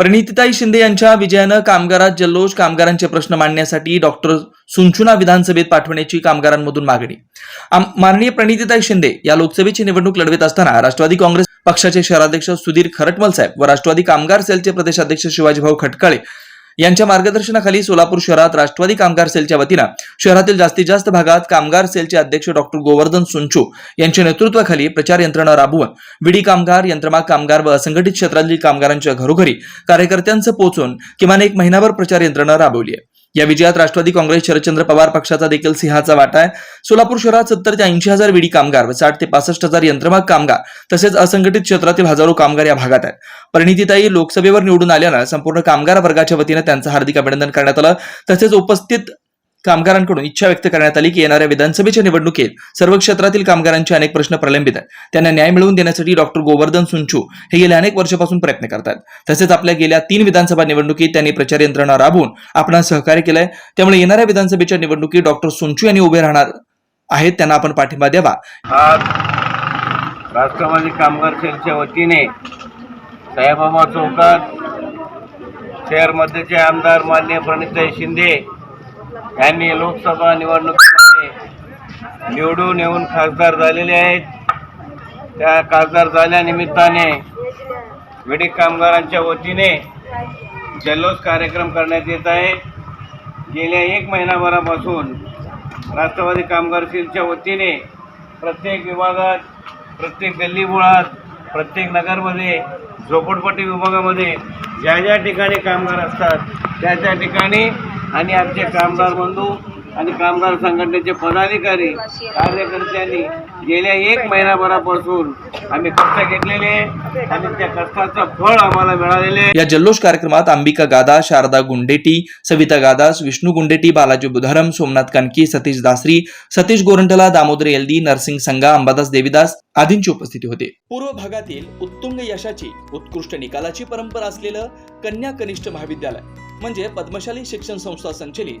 प्रणितीताई शिंदे यांच्या विजयानं कामगारात जल्लोष कामगारांचे प्रश्न मांडण्यासाठी डॉक्टर सुंचुना विधानसभेत पाठवण्याची कामगारांमधून मागणी. माननीय प्रणितीताई शिंदे या लोकसभेची निवडणूक लढवित असताना राष्ट्रवादी काँग्रेस पक्षाचे शहराध्यक्ष सुधीर खरटमल साहेब व राष्ट्रवादी कामगार सेलचे प्रदेशाध्यक्ष शिवाजीभाऊ खटकाळे यांच्या मार्गदर्शनाखाली सोलापूर शहरात राष्ट्रवादी कामगार सेलच्या वतीनं शहरातील जास्तीत जास्त भागात कामगार सेलचे अध्यक्ष डॉक्टर गोवर्धन सुंचू यांच्या नेतृत्वाखाली प्रचार यंत्रणा राबवून विडी कामगार यंत्रमाग कामगार व असंघटित क्षेत्रातील कामगारांच्या घरोघरी कार्यकर्त्यांचं पोहोचून किमान एक महिनाभर प्रचार यंत्रणा राबवली आहे. या विजयात राष्ट्रवादी काँग्रेस शरदचंद्र पवार पक्षाचा देखील सिंहाचा वाटा आहे. सोलापूर शहरात सत्तर ते ऐंशी हजार विडी कामगार व साठ ते पासष्ट हजार यंत्रमाग कामगार तसेच असंघटित क्षेत्रातील हजारो कामगार या भागात आहेत. परिणितीताई लोकसभेवर निवडून आल्यानं संपूर्ण कामगार वर्गाच्या वतीनं त्यांचं हार्दिक अभिनंदन करण्यात आलं. तसेच उपस्थित कामगारांकडून इच्छा व्यक्त करण्यात आली की येणाऱ्या विधानसभेच्या निवडणुकीत सर्व क्षेत्रातील कामगारांचे अनेक प्रश्न प्रलंबित आहेत. त्यांना न्याय मिळवून देण्यासाठी डॉक्टर गोवर्धन सुंचू हे गेल्या अनेक वर्षापासून प्रयत्न करतात. तसेच आपल्या गेल्या तीन विधानसभा निवडणुकीत त्यांनी प्रचार यंत्रणा राबवून आपण सहकार्य केलंय. त्यामुळे येणाऱ्या विधानसभेच्या निवडणुकीत डॉक्टर सुंचू यांनी उभे राहणार आहेत त्यांना आपण पाठिंबा द्यावा. आज राष्ट्रवादी कामगार सेलच्या वतीने साहेबाबा चौकात शहरमध्येचे आमदार मान्य प्रणिताई शिंदे यांनी लोकसभा निवडणुकीमध्ये निवडून येऊन खासदार झालेले आहेत. त्या खासदार झाल्यानिमित्ताने विडी कामगारांच्या वतीने जल्लोष कार्यक्रम करण्यात येत आहे. गेल्या एक महिनाभरापासून राष्ट्रवादी कामगार सेलच्या वतीने प्रत्येक विभागात प्रत्येक गल्लीबुळात प्रत्येक नगरमध्ये झोपडपट्टी विभागामध्ये ज्या ज्या ठिकाणी कामगार असतात त्या त्या ठिकाणी आणि आमचे कामगार बंधू आणि कामगार संघटनेचे पदाधिकारी कार्यकर्त्यांनी गेल्या एक महिनाभरापासून आम्ही कष्ट घेतलेले आणि त्या कष्टाचं फळ आम्हाला मिळालेले. या जल्लोष कार्यक्रमात अंबिका गादा शारदा गुंडेटी सविता गादास विष्णू गुंडेटी बालाजी बुधारम सोमनाथ कानकी सतीश दासरी सतीश गोरंटला दामोदर एलदी नरसिंग संगा अंबादास देविदास आदींची उपस्थिती होते पूर्व भागातील उत्तुंग यशाची उत्कृष्ट निकालाची परंपरा असलेलं कन्या कनिष्ठ महाविद्यालय म्हणजे पद्मशाली शिक्षण संस्था संचलित